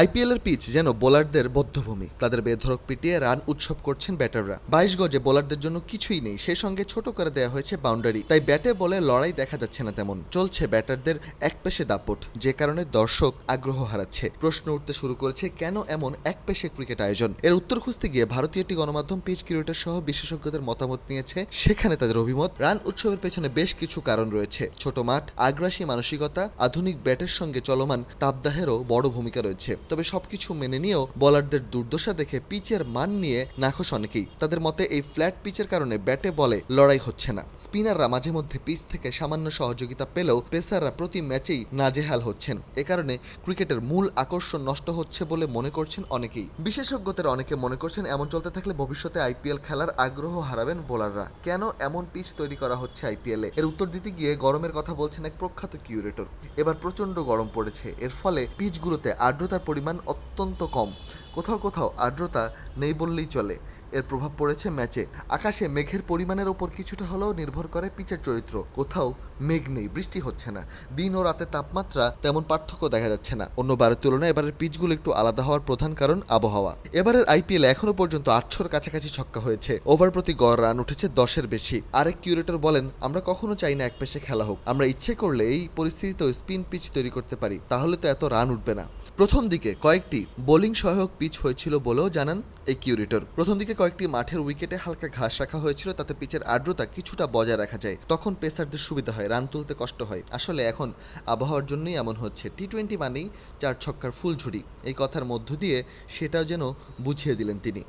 IPL এর pitch যেন বোলারদের বদ্ধভূমি। তাদের বেধরক পিটিয়ে রান উৎসব করছেন ব্যাটাররা। বাইশ গজে বোলারদের জন্য কিছুই নেই, সেই সঙ্গে ছোট করে দেওয়া হয়েছে বাউন্ডারি। তাই ব্যাটে বলে লড়াই দেখা যাচ্ছে না তেমন। চলছে ব্যাটারদের এক পেশে দাপট, যে কারণে দর্শক আগ্রহ হারাচ্ছে। প্রশ্ন উঠতে শুরু করেছে, কেন এমন এক পেশে ক্রিকেট আয়োজন? এর উত্তর খুঁজতে গিয়ে ভারতীয় একটি গণমাধ্যম পিচ ক্রিকেটার সহ বিশেষজ্ঞদের মতামত নিয়েছে, সেখানে তাদের অভিমত, রান উৎসবের পেছনে বেশ কিছু কারণ রয়েছে। ছোট মাঠ, আগ্রাসী মানসিকতা, আধুনিক ব্যাটের সঙ্গে চলমান তাপদাহেরও বড় ভূমিকা রয়েছে। তবে সবকিছু মেনে নিয়েও বোলারদের দুর্দশা দেখে পিচের মান নিয়ে নাখোশ অনেকেই। তাদের মতে এই ফ্ল্যাট পিচের কারণে ব্যাটে বলে লড়াই হচ্ছে না। স্পিনাররা মাঝে মধ্যে পিচ থেকে সামান্য সহযোগিতা পেলেও পেসাররা প্রতি ম্যাচেই নাজেহাল হচ্ছেন। এ কারণে ক্রিকেটের মূল আকর্ষণ নষ্ট হচ্ছে বলে মনে করছেন অনেকেই। বিশেষজ্ঞদের অনেকে মনে করছেন এমন চলতে থাকলে ভবিষ্যতে আইপিএল খেলার আগ্রহ হারাবেন বোলাররা। কেন এমন পিচ তৈরি করা হচ্ছে আইপিএলে এর উত্তর দিতে গিয়ে গরমের কথা বলছেন এক প্রখ্যাত কিউরেটর। এবার প্রচণ্ড গরম পড়েছে। এর ফলে পিচগুলোতে আর্দ্রতার পরিমাণ অত্যন্ত কম। কোথাও কোথাও আর্দ্রতা নেই বললেই চলে। এর প্রভাব পড়েছে ম্যাচে। আকাশে মেঘের পরিমাণের ওপর কিছুটা হলেও নির্ভর করে পিচের চরিত্র। কোথাও মেঘ নেই, বৃষ্টি হচ্ছে না। দিন ও রাতের তাপমাত্রা তেমন পার্থক্য দেখা যাচ্ছে না। অন্য বারের তুলনায় এবারের পিচগুলো একটু আলাদা হওয়ার প্রধান কারণ আবহাওয়া। এবারের আইপিএল এখনও পর্যন্ত আটশোর কাছাকাছি ছক্কা হয়েছে। ওভার প্রতি গড় রান উঠেছে দশের বেশি। আরেক কিউরেটর বলেন, আমরা কখনো চাই না এক পেশে খেলা হোক। আমরা ইচ্ছে করলে এই পরিস্থিতিতেও স্পিন পিচ তৈরি করতে পারি। তাহলে তো এত রান উঠবে না। প্রথম দিকে কয়েকটি বোলিং সহায়ক পিচ হয়েছিল বলেও জানান এই কিউরেটর। প্রথম দিকে কয়েকটি মাঠের উইকেটে হালকা ঘাস রাখা হয়েছিল, তাতে পিচের আর্দ্রতা কিছুটা বজায় রাখা যায়। তখন পেসারদের সুবিধা হয়, রান তুলতে কষ্ট হয়। আসলে এখন আবহাওয়ার জন্যই এমন হচ্ছে টি টোয়েন্টি মানেই চার ছক্কার ফুলঝুরি এই কথার মধ্য দিয়ে সেটাও যেন বুঝিয়ে দিলেন তিনি।